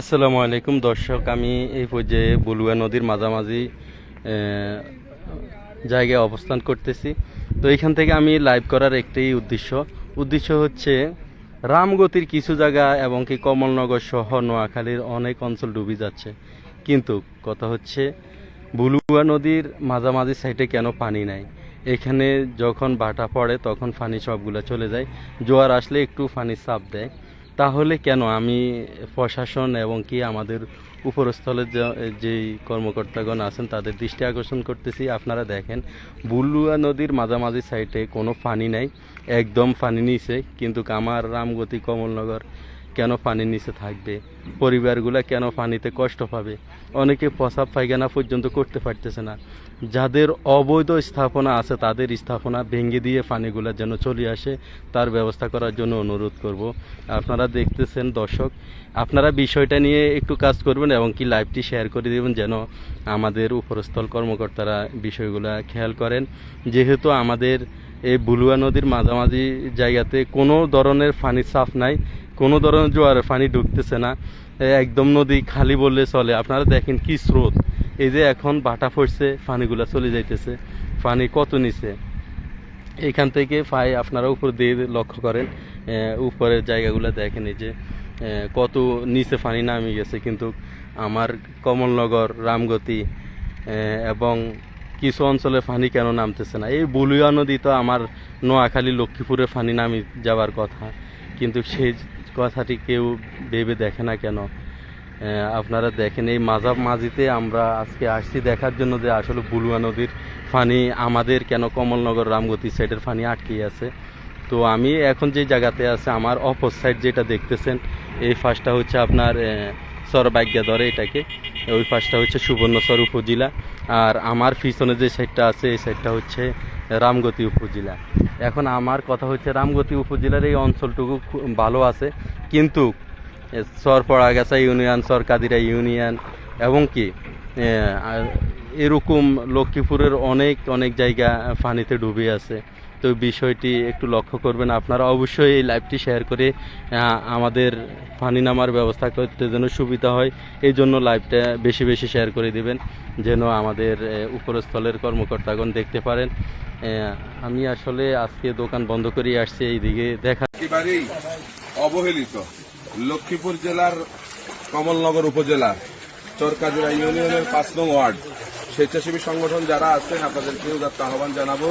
আসসালামু আলাইকুম দর্শক, আমি এই পর্যায়ে বলুয়া নদীর মাঝামাঝি জায়গায় অবস্থান করতেছি। তো এখান থেকে আমি লাইভ করার একটাই উদ্দেশ্য। উদ্দেশ্য হচ্ছে, রামগতির কিছু জায়গা এবং কি কমলনগর সহ নোয়াখালীর অনেক অঞ্চল ডুবে যাচ্ছে। কিন্তু কথা হচ্ছে, বুলুয়া নদীর মাঝামাঝি সাইডে কেন পানি নাই? এখানে যখন বাটা পড়ে, তখন পানি সবগুলো চলে যায়। জোয়ার আসলে একটু পানি চাপ দেয়। তাহলে কেন? আমি প্রশাসন এবং কি আমাদের উপরস্থলের যে- যেই কর্মকর্তাগণ আছেন, তাদের দৃষ্টি আকর্ষণ করতেছি। আপনারা দেখেন, বুলুয়া নদীর মাঝামাঝি সাইডে কোনো পানি নাই, একদম পানি নিছে কিন্তু কামার, রামগতি, কমলনগর কেন পানির নিচে থাকবে? পরিবারগুলা কেন পানিতে কষ্ট পাবে? অনেকে প্রসাব পায়খানা পর্যন্ত করতে পারতেছে না। যাদের অবৈধ স্থাপনা আছে, তাদের স্থাপনা ভেঙে দিয়ে পানিগুলা যেন চলে আসে, তার ব্যবস্থা করার জন্য অনুরোধ করব। আপনারা দেখতেছেন দর্শক, আপনারা বিষয়টা নিয়ে একটু কাজ করবেন এবং কি লাইভটি শেয়ার করে দেবেন যেন আমাদের উপরস্থল কর্মকর্তারা বিষয়গুলা খেয়াল করেন। যেহেতু আমাদের এই বুলুয়া নদীর মাঝামাঝি জায়গাতে কোনো ধরনের পানির চাপ নাই কোনো ধরনের জোয়ারের পানি ঢুকতেছে না একদম নদী খালি বললে চলে। আপনারা দেখেন কি স্রোত। এই যে এখন বাটা পড়ছে, পানিগুলা চলে যাইতেছে। পানি কত নিচে? এখান থেকে পাই আপনারা উপর দিয়ে লক্ষ্য করেন উপরের জায়গাগুলো দেখেন এই যে কত নিচে পানি নামে গেছে। কিন্তু আমার কমলনগর, রামগতি এবং কিছু অঞ্চলে পানি কেন নামতেছে না? এই বুলুয়া নদী তো আমার নোয়াখালী, লক্ষ্মীপুরে পানি নামি যাওয়ার কথা। কিন্তু সেই কথাটি কেউ ভেবে দেখে না কেন? আপনারা দেখেন, এই মাঝাব মাঝিতে আমরা আজকে আসছি দেখার জন্য যে আসলে বুলুয়া নদীর ফানি, আমাদের কেন কমলনগর রামগতি সাইডের ফানি আটকে আছে। তো আমি এখন যে জায়গাতে আছে, আমার অপর সাইড যেটা দেখতেছেন, এই ফার্স্টটা হচ্ছে আপনার সরবাগ্যা ধরে এটাকে। ওই পাশটা হচ্ছে সুবর্ণচর উপজেলা। আর আমার পিছনে যে সাইডটা আছে, এই সাইডটা হচ্ছে রামগতি উপজেলা। এখন আমার কথা হচ্ছে রামগতি উপজেলার এই অঞ্চলটুকু ভালো আছে। কিন্তু সরপড়া পড়াগাছা ইউনিয়ন, সরকাদিরা ইউনিয়ন, এবং কি এরকম লক্ষ্মীপুরের অনেক অনেক জায়গা পানিতে ডুবে আছে। তো বিষয়টি একটু লক্ষ্য করবেন। আপনারা অবশ্যই এই লাইভটি শেয়ার করে আমাদের পানি নামার ব্যবস্থা করতে যেন সুবিধা হয়, এই জন্য লাইভটা বেশি বেশি শেয়ার করে দিবেন, যেন আমাদের উপরস্থলের কর্মকর্তাগণ দেখতে পারেন। আমি আসলে আজকে দোকান বন্ধ করে আসছি, এইদিকে দেখা অবহেলিত, লক্ষ্মীপুর জেলার কমলনগর উপজেলার চরকাজুরা ইউনিয়নের পাঁচ নং ওয়ার্ড। স্বেচ্ছাসেবী সংগঠন যারা আছেন আপনাদেরকেও যাতে আহ্বান জানাব।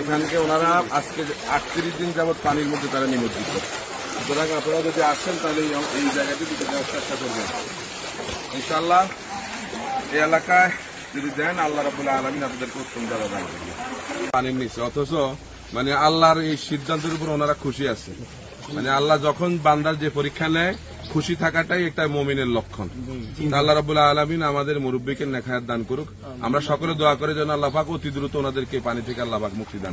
এখানকে ওনারা আজকে আটত্রিশ দিন যাবৎ পানির মধ্যে তারা নিমজ্জিত। সুতরাং আপনারা যদি আসেন, তাহলে এই জায়গাটি যাওয়ার চেষ্টা করবেন। ইনশাল্লাহ এই এলাকায় যদি দেন, আল্লাহ রাবুল্লাহ আলমিন আপনাদেরকে উত্তম রাখবেন পানির নিচে। অথচ মানে আল্লাহর এই সিদ্ধান্তের উপর ওনারা খুশি আছে মানে আল্লাহ যখন বান্দার যে পরীক্ষা নেয় খুশি থাকাটাই একটা মমিনের লক্ষণ। আল্লাহ রাবুল্লাহ আলমিন আমাদের মুরব্বীকে নেখায়াত দান করুক। আমরা সকলে দোয়া করে যেন আল্লাহাক অতি দ্রুত ওনাদেরকে পানি থেকে আল্লাহাক মুক্তি দান।